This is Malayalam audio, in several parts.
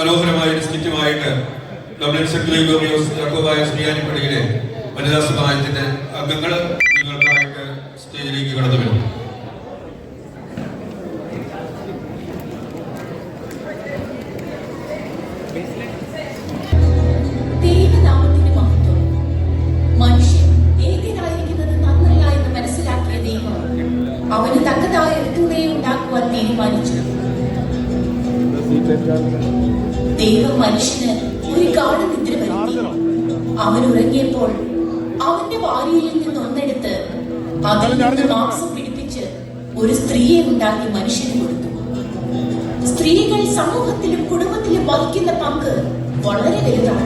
മനോഹരമായ സ്കിറ്റുമായിട്ട് യൂറിയോസ് യാക്കോബായ ശ്രീയാനിപ്പടിയിലെ വനിതാ സമാജത്തിന്റെ അംഗങ്ങൾ നിങ്ങൾക്കായിട്ട് സ്റ്റേജിലേക്ക് കടന്നു വരും മനുഷ്യന് ഒരു കാട് നിദ്ര വരുത്തി. അവൻ ഉറങ്ങിയപ്പോൾ അവന്റെ ഭാര്യയിൽ നിന്ന് ഒന്നെടുത്ത് അതിൽ നിന്ന് മാംസം പിടിപ്പിച്ച് ഒരു സ്ത്രീയെ ഉണ്ടാക്കി മനുഷ്യന് കൊടുത്തു. സ്ത്രീകൾ സമൂഹത്തിലും കുടുംബത്തിലും വഹിക്കുന്ന പങ്ക് വളരെ വലുതാണ്.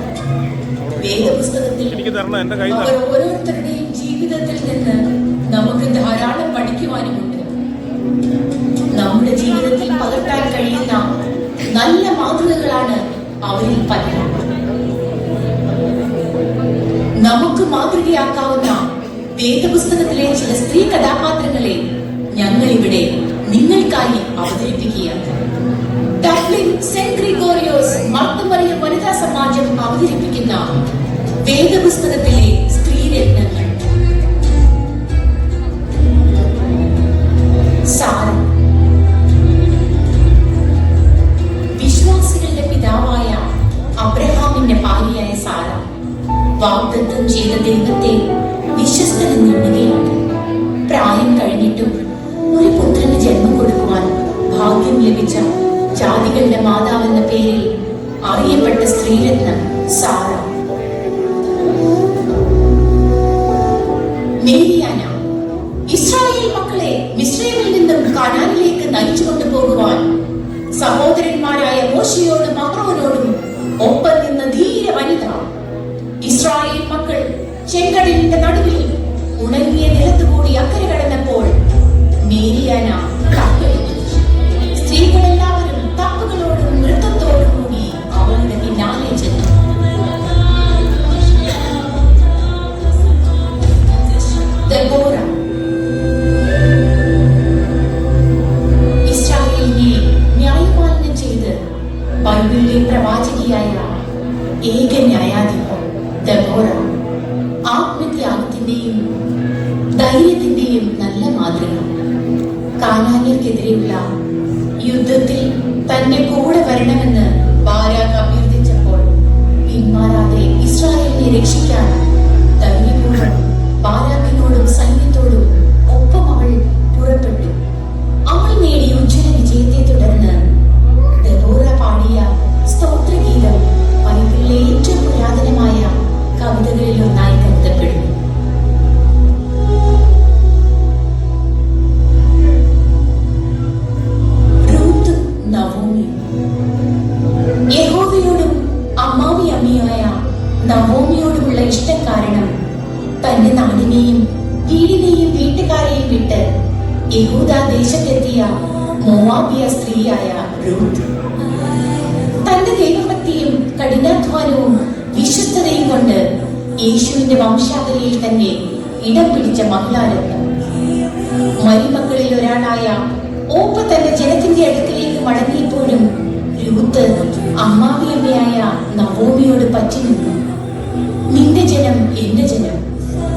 വേദപുസ്തകത്തിൽ അവർ ഓരോരുത്തരുടെയും ജീവിതത്തിൽ നിന്ന് നമുക്ക് ധാരാളം പഠിക്കുവാനുമുണ്ട്. നമ്മുടെ ജീവിതത്തിൽ പകർത്താൻ കഴിയുന്ന നല്ല മാതൃകകളാണ് അവരിൽ പലരും നമുക്ക് മാതൃകയാക്കാവുന്ന വേദപുസ്തകത്തിലെ ചില സ്ത്രീ കഥാപാത്രങ്ങളെ ഞങ്ങൾ ഇവിടെ നിങ്ങൾക്കായി അവതരിപ്പിക്കുകയാണ്. വനിതാ സമാജം അവതരിപ്പിക്കുന്ന വേദപുസ്തകത്തിലെ സ്ത്രീരത്നങ്ങൾ. ജാതികളുടെ മാതാവെന്ന പേരിൽ അറിയപ്പെട്ട സ്ത്രീരത്നം സാറ മേരിയാന ഇസ്രായേൽ മക്കളെ മിശ്രയിൽ നിന്നും കനാനിലേക്ക് നയിച്ചു കൊണ്ടുപോകുവാൻ സഹോദരന്മാരായ മോശയോടും അഹ്റോനോടും ഒപ്പം നിന്ന ധീര വനിത. ഇസ്രായേൽ മക്കൾ ചെങ്കടലിന്റെ നടുവിൽ ഉണങ്ങിയ നിലത്തുകൂടി അക്കരെ കടന്നപ്പോൾ മേരിയാന കാനാന്യർക്കെതിരെയുള്ള യുദ്ധത്തിൽ തന്റെ കൂടെ വരണമെന്ന് ബാരാഖ് അഭ്യർത്ഥിച്ചപ്പോൾ പിന്മാറാതെ ഇസ്രായേലിനെ രക്ഷിക്കാൻ മോവാബിയ സ്ത്രീയായ റൂത്ത് തന്റെ ദൈവഭക്തിയും കഠിനാധ്വാനവും വിശ്വസ്തതയും കൊണ്ട് യേശുവിന്റെ വംശാവലിയിൽ തന്നെ ഇടം പിടിച്ച മഹിളാരത്നം മരുമക്കളിൽ ഒരാളായ ഓപ്പ തന്റെ ജനത്തിന്റെ അടുക്കിലേക്ക് മടങ്ങിയപ്പോഴും രൂത്ത് അമ്മാവിയമ്മയായ നവോമിയോട് പറ്റി നിന്നു. നിന്റെ ജനം എന്റെ ജനം.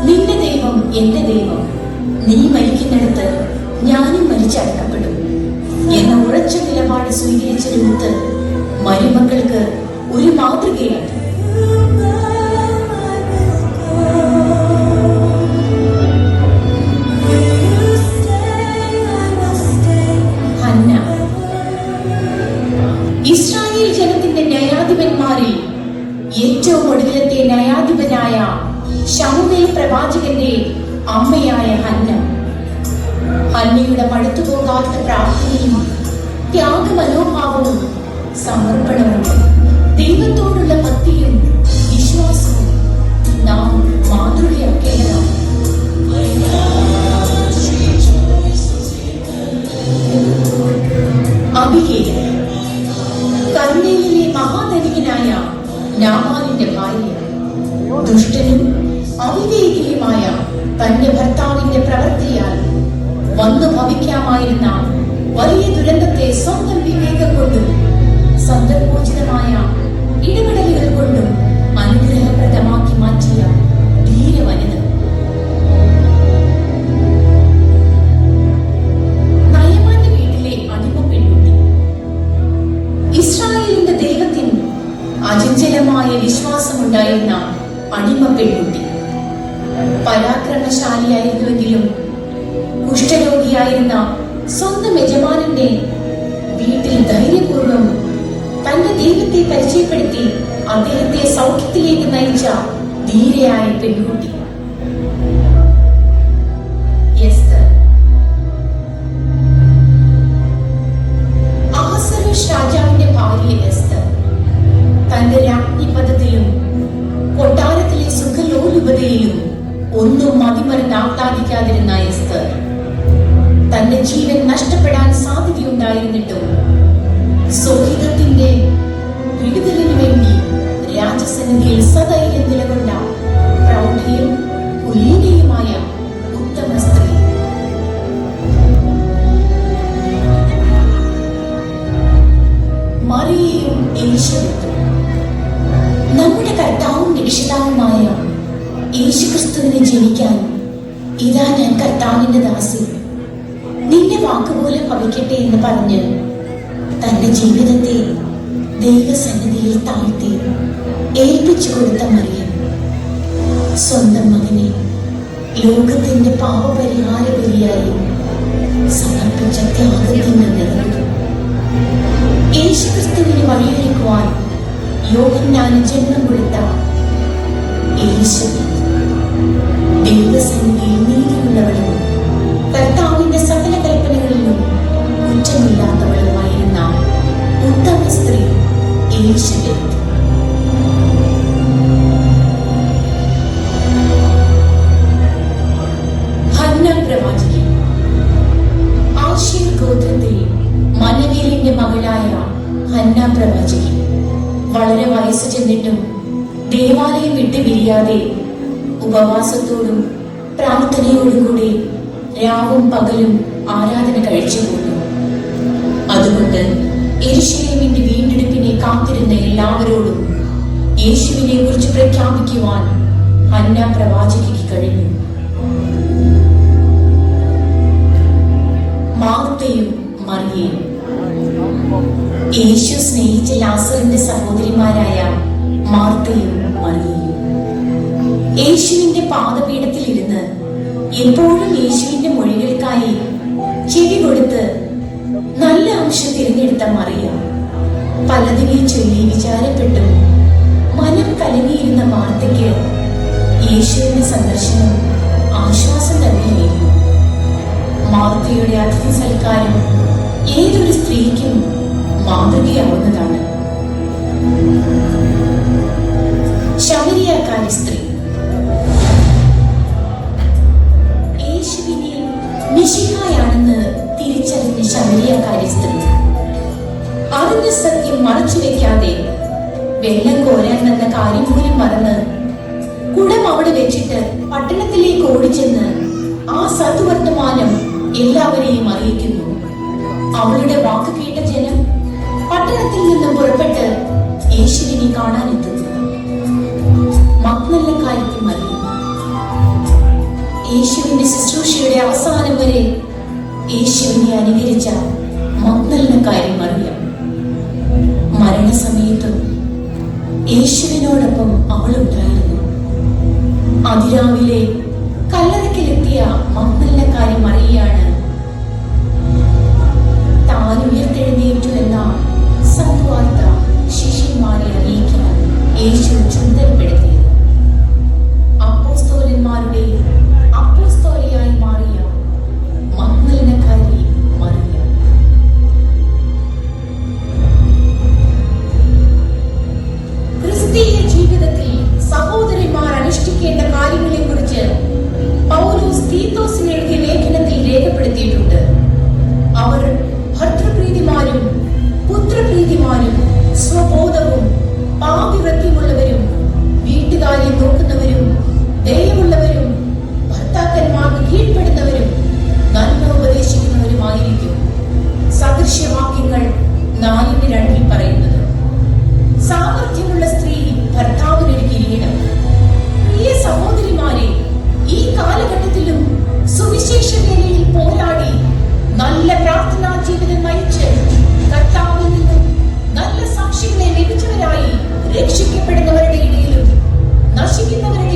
നിന്റെ ദൈവം എന്റെ ദൈവം. നീ മരിക്കുന്നിടത്ത് ഞാനും മരിച്ചടക്കപ്പെടും എന്ന ഉറച്ച നിലപാട് സ്വീകരിച്ച രൂത്ത് മരുമക്കൾക്ക് ഒരു മാതൃകയാണ് ഇസ്രായേൽ ജനത്തിന്റെ ഏറ്റവും ന്യായാധിപനായ പ്രവാചകന്റെ അമ്മയായ ഹന്ന. ഹന്നയുടെ മടുത്തുപോകാത്ത പ്രാർത്ഥനയും ത്യാഗമനോഭാവവും സമർപ്പണവും ദൈവത്തോടുള്ള ഭക്തിയും വിശ്വാസവും നാം മാതൃകയാക്കേണ്ടതാണ്. അബിഗേൽ കർമ്മയിലെ മഹാധനികനായ നാമാലിന്റെ ഭാര്യ ദുഷ്ടനും അവിവേകിയുമായ തന്റെ ഭർത്താവിന്റെ പ്രവൃത്തിയാൽ വന്നു ഭവിക്കാമായിരുന്ന വലിയ ദുരന്തത്തെ സ്വന്തം വിവേക കൊണ്ടും സന്ദർഭോചിതമായ ഇടപെടലുകൾ കൊണ്ടും അനുഗ്രഹപ്രദമാക്കി മാറ്റിയ ധീരവനിത. നയമാന്റെ വീട്ടിലെ അടിമ പെൺകുട്ടി. ഇസ്രായേലിന്റെ ദൈവത്തിന് അചഞ്ചലമായ വിശ്വാസമുണ്ടായിരുന്ന അടിമ പെൺകുട്ടി. സ്വന്തം യജമാനന്റെ വീട്ടിൽ ധൈര്യപൂർവം തന്റെ ദൈവത്തെ പരിചയപ്പെടുത്തി അദ്ദേഹത്തെ സൗഖ്യത്തിലേക്ക് നയിച്ച ധീരയായ പെൺകുട്ടി. രാജാവിന്റെ ഭാര്യ എസ്തർ തന്റെ രാജ്ഞി പദത്തിലും കൊട്ടാരത്തിലെ സുഖലോലുപതയിലും ഒന്നും മതിമറന്ന് ആഹ്ലാദിക്കാതിരുന്ന ജീവൻ നഷ്ടപ്പെടാൻ സാധ്യതയുണ്ടായിരുന്നിട്ടും സ്വഹിതത്തിന്റെ വിടുതലിനു വേണ്ടി രാജസന്നിധിയിൽ സധൈര്യം നിലകൊണ്ട പ്രൗഢയും കുലീനയുമായ ഉത്തമ സ്ത്രീ. മറിയയും നമ്മുടെ കർത്താവും രക്ഷിതാവുമായ യേശുക്രിസ്തുവിനെ ജനിക്കാൻ ഇതാ ഞാൻ കർത്താവിന്റെ ദാസി. നിന്റെ വാക്കുപോലെ ഭവിക്കട്ടെ എന്ന് പറഞ്ഞ് തന്റെ ജീവിതത്തെ ദൈവസന്നിധിയിൽ താഴ്ത്തി ഏൽപ്പിച്ചു കൊടുത്ത മറിയം. സ്വന്തം മകനെ ലോകത്തിന്റെ പാപപരിഹാര ബലിയായി സമർപ്പിച്ച ത്യാഗത്തിന് നിറഞ്ഞു യേശുക്രിസ്തുവിന് വഴിയൊരുക്കുവാൻ യോഹന്നാന് ജന്മം കൊടുത്ത യേശു ദൈവസന്നിധിയിൽ നീതിയുള്ളവളും വളരെ വയസ്സ് ചെന്നിട്ടും ദേവാലയം വിട്ട് പിരിയാതെ ഉപവാസത്തോടും പ്രാർത്ഥനയോടും കൂടി രാവും പകലും ആരാധന കഴിച്ചു പോകുന്നു അതുകൊണ്ട് യെരൂശലേമിന്റെ വീണ്ടെടുപ്പിനെ കാത്തിരുന്ന എല്ലാവരോടും യേശുവിനെ കുറിച്ച് പ്രഖ്യാപിക്കുവാൻ ഹന്ന പ്രവാചകയ്ക്ക് കഴിഞ്ഞു. മാർത്തയും മറിയയും യേശു സ്നേഹിച്ച ലാസറിന്റെ സഹോദരിമാരായ മാർത്തയും മറിയയും. യേശുവിന്റെ പാദപീഠത്തിൽ ഇരുന്ന് എപ്പോഴും യേശുവിന്റെ മൊഴികൾക്കായി ചെവി കൊടുത്ത് നല്ല അംശം തിരഞ്ഞെടുത്ത മറിയ. പലതിനെ ചൊല്ലി വിചാരപ്പെട്ടും മനം കലങ്ങിയിരുന്ന മാർത്തയ്ക്ക് യേശുവിന്റെ സന്ദർശനം ആശ്വാസം തന്നെയായിരുന്നു മാർത്തയുടെ അതിഥി സൽക്കാരം ഏതൊരു സ്ത്രീക്കും മാതൃകയാവുന്നതാണ്. ശബരിയാക്കാരി സ്ത്രീ. യേശുവിനെ മിശിഹായാണെന്ന് തിരിച്ചറിഞ്ഞ ശബരിയാക്കാരി സ്ത്രീ. അറിഞ്ഞ സത്യം മറച്ചു വെക്കാതെ വെള്ളം കോരാൻ എന്ന കാര്യം പോലും മറന്ന് കുടം അവിടെ വെച്ചിട്ട് പട്ടണത്തിലേക്ക് ഓടിച്ചെന്ന് ആ സത്വർത്തമാനം എല്ലാവരെയും അറിയിക്കുന്നു. അവളുടെ വാക്ക് കേട്ട ജനം പട്ടണത്തിൽ നിന്ന് പുറപ്പെട്ട് യേശുവിനെ കാണാനെത്തുന്നു. കാര്യത്തിൽ മറിയും. യേശുവിന്റെ ശുശ്രൂഷയുടെ അവസാനം വരെ യേശുവിനെ അനുകരിച്ച മക്നല്ല കാര്യം അറിയാം മരണസമയത്തും യേശുവിനോടൊപ്പം അവളുണ്ടായിരുന്നു. അതിരാവിലെ ആദർശവാക്യങ്ങൾ നാലിന് രണ്ടിൽ പറയുന്നത് സാമർഥ്യമുള്ള സ്ത്രീ ഭർത്താവിനൊരു കിരീടം പ്രിയ സഹോദരിമാരെ ഈ കാലഘട്ടത്തിലും സുവിശേഷ വേലയിൽ പോരാടി നല്ല പ്രാർത്ഥനാ ജീവിതം നയിച്ച് കർത്താവിൽ നിന്നും നല്ല സാക്ഷികളെ ലഭിച്ചവരായി രക്ഷിക്കപ്പെടുന്നവരുടെ ഇടയിലും നശിക്കുന്നവരുടെ